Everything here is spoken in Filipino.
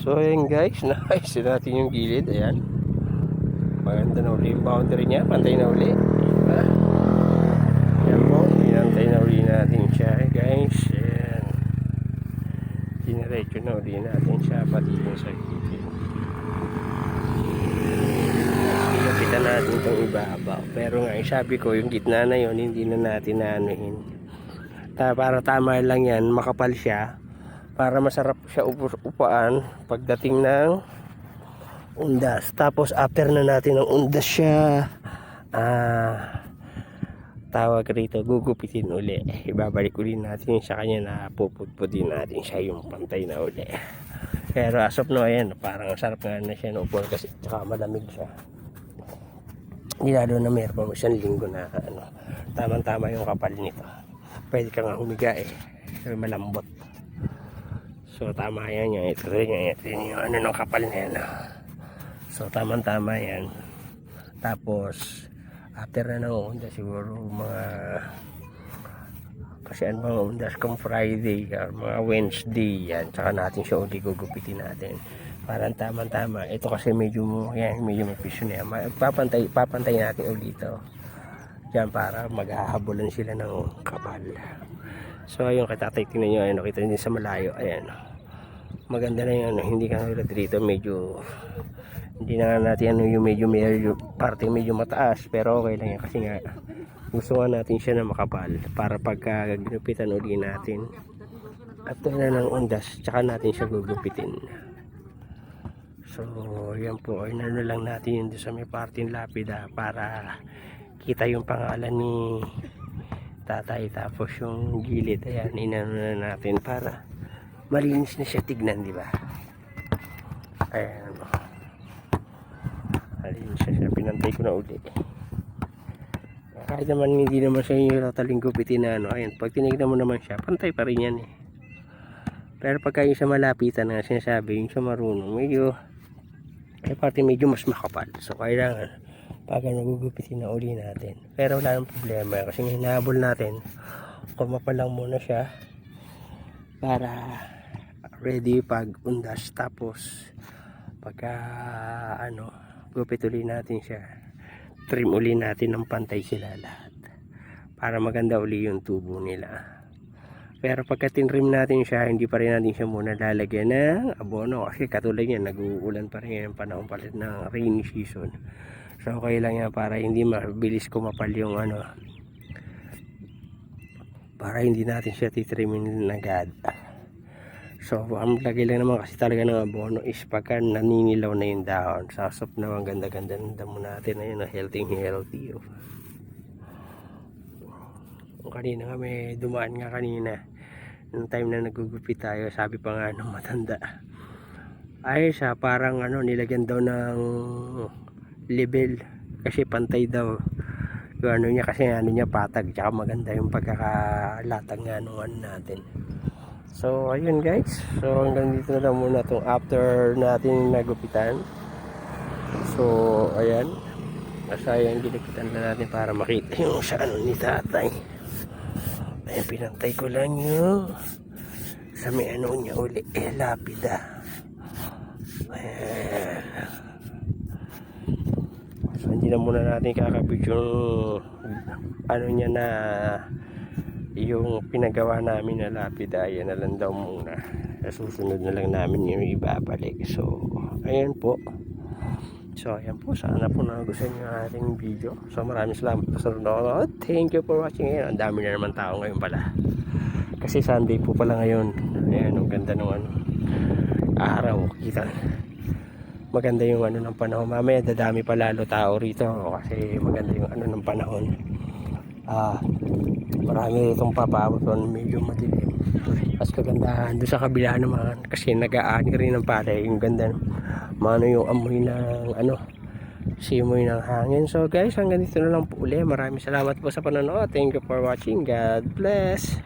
So ayan guys, naayos na natin yung gilid. Ayan. Maganda na uli yung boundary niya. Pantay na uli. Ha? Ayan po. Pinantay na uli natin siya guys. Ayan. Diniretso na uli natin siya. Pati yung sa gilid. Pinapitan natin itong ibabaw. Pero nga, eh, sabi ko, yung gitna na yon hindi na natin naanuhin. Ta para tama lang yan, makapal siya. Para masarap siya upaan pagdating ng undas. Tapos after na natin ng undas siya, ah, tawag rito, gugupitin uli. Ibabalik uli natin sa kanya na puputputin natin siya yung pantay na uli. Pero as of now, ayan, parang sarap nga na siya upuan kasi tsaka malamig siya. Hindi lalo na meron pa mo isang linggo na ano, tamang-tama yung kapal nito. Pwede ka nga humiga eh. Malambot. So tama yan yan. Ito yan. Ito rin yung ano ng kapal na yan. ah. So tamang-tama yan. Tapos after na ng onda siguro mga kasi ano mga undas kung Friday or mga Wednesday yan tsaka natin siya uli gugupitin natin parang tama-tama ito kasi medyo yan medyo may piso na yan papantay, papantay natin uli ito Diyan para maghahabulan sila ng kapal. So ayun katatay tingnan nyo, ayun, kita nyo sa malayo, ayan. Maganda na yung ano, hindi ka nila dito medyo hindi na nga natin ano yung medyo medyo parte medyo mataas pero okay lang yan. Kasi nga gusto nga natin siya na makapal para pagka ginupitan uli natin. At na ng undas tsaka natin siya gugupitin. So yan po. Ay nano lang natin yun sa may parting lapida para kita yung pangalan ni tatay. Tapos yung gilid ayan inano na natin para malinis na siya tignan di ba? Ayan. Malinis na siya. Pinantay ko na uli. Kahit naman hindi naman siya yung tataling gupitin na ano. Ayan pag tinignan mo naman siya pantay pa rin yan eh. Pero pagka yung sa malapitan na sinasabi yung sa marunong medyo ay parte medyo mas makapal. So kailangan pag nagugupitin na uli natin. Pero wala nang problema kasi hinahabol natin kumapal lang muna siya para ready pag undas tapos pagka ano gupit natin siya trim uli natin ng pantay sila lahat para maganda uli yung tubo nila pero pagka tinrim natin siya, hindi pa rin natin siya muna lalagyan ng abono. Kasi katulad yan, nag-uulan pa rin ngayon panahon palit ng rainy season. So okay lang yan para hindi mabilis kumapal yung ano. Para hindi natin siya titrimin agad. So ang lagay lang naman kasi talaga ng abono is pagka naninilaw na yung dahon. Sasop na ang ganda-ganda ng damo natin. Ayun, healthy healthy. Oh. Kanina kami dumaan nga kanina nung time na nagugupit tayo sabi pa nga nung matanda ay siya parang ano nilagyan daw ng level kasi pantay daw yung ano niya kasi ano niya patag tsaka maganda yung pagkakalatag nga nung ano natin so ayun guys. So hanggang dito na lang muna itong after natin nagupitan. So ayan. Masaya yung gilipitan na natin para makita yung sa ano ni tatay. Ayan, pinantay ko lang yung sa may ano niya uli, eh, lapida. Ayan. So, hindi na muna natin kakabit yung ano niya na yung pinagawa namin na lapida. Ayan na lang daw muna. Susunod na lang namin yung ibabalik. So, ayan po. So, ayan po. Sana po nagustuhan nyo ang ating video. So, maraming salamat sa nanonood. Thank you for watching. Ayan, ang dami na naman tao ngayon pala. Kasi Sunday po pala ngayon. Ayan, ang ganda ng ano, araw. Kita. Maganda yung ano ng panahon. Mamaya, dadami pa lalo tao rito. Kasi maganda yung ano ng panahon. Ah, marami itong papabot medyo madilim. Mas kagandahan doon sa kabila naman kasi nag-aani rin ng palay yung ganda mano yung amoy ng ano simoy ng hangin. So guys hanggang dito na lang po uli maraming salamat po sa panonood. Thank you for watching. God bless